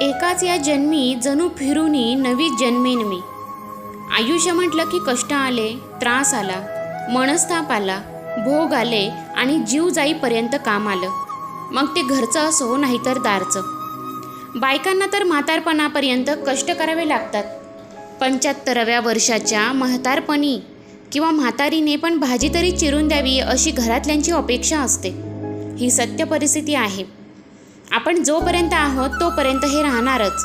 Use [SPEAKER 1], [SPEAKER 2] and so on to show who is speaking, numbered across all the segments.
[SPEAKER 1] एकाच या जन्मी जणू फिरूनी नवी जन्मेन मी आयुष्य म्हटलं की कष्ट आले त्रास आला मनस्ताप आला भोग आले आणि जीव जाईपर्यंत काम आलं. मग ते घरचं असो नाहीतर दारचं. बायकांना तर म्हातारपणापर्यंत कष्ट करावे लागतात. पंच्याहत्तराव्या वर्षाच्या म्हातारपणी किंवा म्हातारीने पण भाजी तरी चिरून द्यावी अशी घरातल्यांची अपेक्षा असते. ही सत्य परिस्थिती आहे. आपण जोपर्यंत आहोत तोपर्यंत हे राहणारच.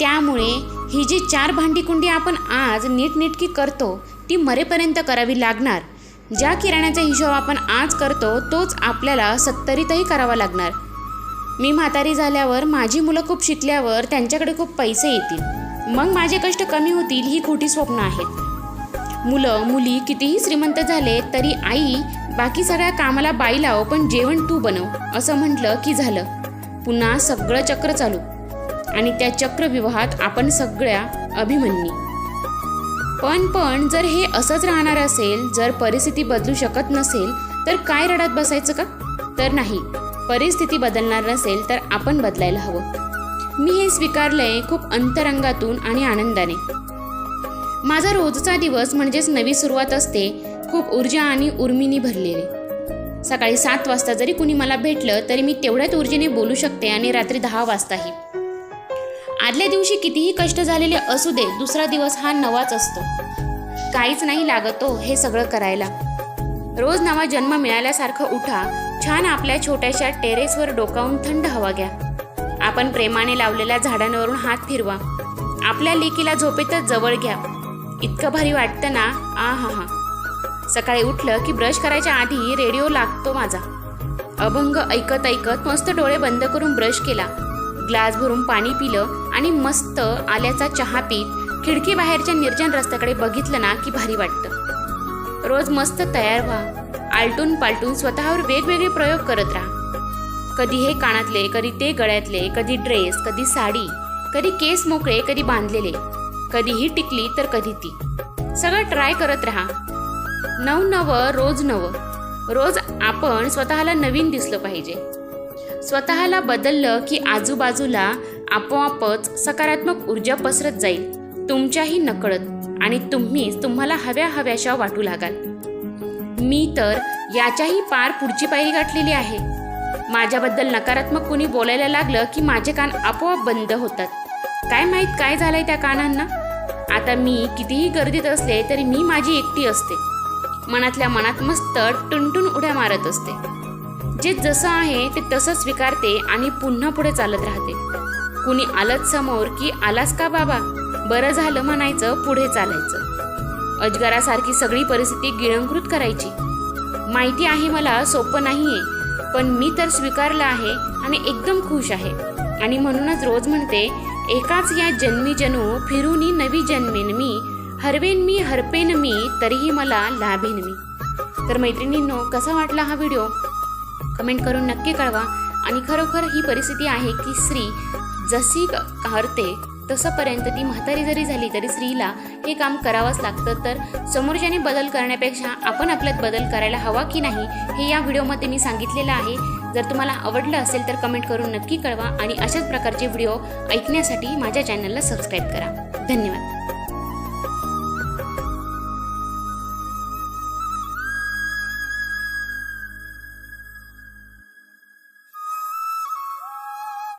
[SPEAKER 1] त्यामुळे ही जी चार भांडीकुंडी आपण आज नीटनेटकी करतो ती मरेपर्यंत करावी लागणार. ज्या किराण्याचा हिशोब आपण आज करतो तोच आपल्याला सत्तरीतही करावा लागणार. मी म्हातारी झाल्यावर माझी मुलं खूप शिकल्यावर त्यांच्याकडे खूप पैसे येतील. मग माझे कष्ट कमी होतील ही खोटी स्वप्न आहेत. मुलं मुली कितीही श्रीमंत झाले तरी आई बाकी सगळ्या कामाला बाई लाव पण जेवण तू बनव असं म्हटलं की झालं. पुन्हा सगळं चक्र चालू. आणि त्या चक्रविवाहात आपण सगळ्या अभिमन्यू. पण पण जर हे असंच राहणार असेल जर परिस्थिती बदलू शकत नसेल तर काय रडत बसायचं का? तर नाही. परिस्थिती बदलणार नसेल तर आपण बदलायला हवं. मी हे स्वीकारलंय खूप अंतरंगातून आणि आनंदाने. माझा रोजचा दिवस म्हणजेच नवी सुरुवात असते खूप ऊर्जा आणि उर्मीनी भरलेली. सकाळी सात वाजता जरी कुणी मला भेटलं तरी मी तेवढ्याच ऊर्जेने बोलू शकते आणि रात्री दहा वाजताही. आदल्या दिवशी कितीही कष्ट झालेले असू दे दुसरा दिवस हा नवाच असतो. काहीच नाही लागतो हो हे सगळं करायला. रोज नवा जन्म मिळाल्यासारखं उठा छान आपल्या छोट्याशा टेरेसवर डोकावून थंड हवा घ्या. आपण प्रेमाने लावलेल्या झाडांवरून हात फिरवा. आपल्या लेकीला झोपेतच जवळ घ्या. इतकं भारी वाटतं ना? आ हा हा. सकाळी उठलं की ब्रश करायच्या आधी रेडिओ लागतो माझा. अभंग ऐकत ऐकत मस्त डोळे बंद करून ब्रश केला. ग्लास भरून पाणी पिलं आणि मस्त आल्याचा चहा पीत खिडकी बाहेरच्या निर्जन रस्त्याकडे बघितलं ना की भारी वाटतं. रोज मस्त तयार व्हा. आलटून पालटून स्वतःवर वेगवेगळे प्रयोग करत राहा. कधी हे कानातले कधी ते गळ्यातले कधी ड्रेस कधी साडी कधी केस मोकळे कधी बांधलेले. कधी ही टिकली तर कधी ती. सगळं ट्राय करत राहा. नव नवं रोज नवं. रोज आपण स्वतःला नवीन दिसलं पाहिजे. स्वतःला बदललं की आजूबाजूला आपोआपच सकारात्मक ऊर्जा पसरत जाईल तुमच्याही नकळत आणि तुम्हीच तुम्हाला हव्या हव्याशा वाटू लागाल. मी तर याच्याही पार पुढची पायरी गाठलेली आहे. माझ्याबद्दल नकारात्मक कुणी बोलायला लागलं की माझे कान आपोआप बंद होतात. काय माहीत काय झालंय त्या कानांना? आता मी कितीही गर्दीत असले तरी मी माझी एकटी असते. मनातल्या मनात मस्त टुनटुन उड्या मारत असते. जे जसं आहे ते तसं स्वीकारते आणि पुन्हा पुढे चालत राहते. कुणी आलंच समोर की आलास का बाबा? बरं झालं म्हणायचं पुढे चालायचं. अजगरासारखी सगळी परिस्थिती गिळंकृत करायची. माहिती आहे मला सोपं नाहीये पण मी तर स्वीकारलं आहे आणि एकदम खुश आहे. आणि म्हणूनच रोज म्हणते एकाच या जन्मी जणू फिरूनी नवी जन्मेन मी हरवेन मी हरपेन मी तरीही मला लाभेन मी. तर मैत्रिणींनो कसा वाटला हा व्हिडिओ? कमेंट करून नक्की कळवा. आणि खरोखर ही परिस्थिती आहे की स्त्री जशी हरते तसंपर्यंत ती म्हातारी जरी झाली तरी स्त्रीला हे काम करावंच लागतं. तर समोरच्याने बदल करण्यापेक्षा आपण आपल्यात बदल करायला हवा की नाही हे या व्हिडिओमध्ये मी सांगितलेलं आहे. जर तुम्हाला आवडलं असेल तर कमेंट करून नक्की कळवा. आणि अशाच प्रकारचे व्हिडिओ ऐकण्यासाठी माझ्या चॅनलला सबस्क्राईब करा. धन्यवाद.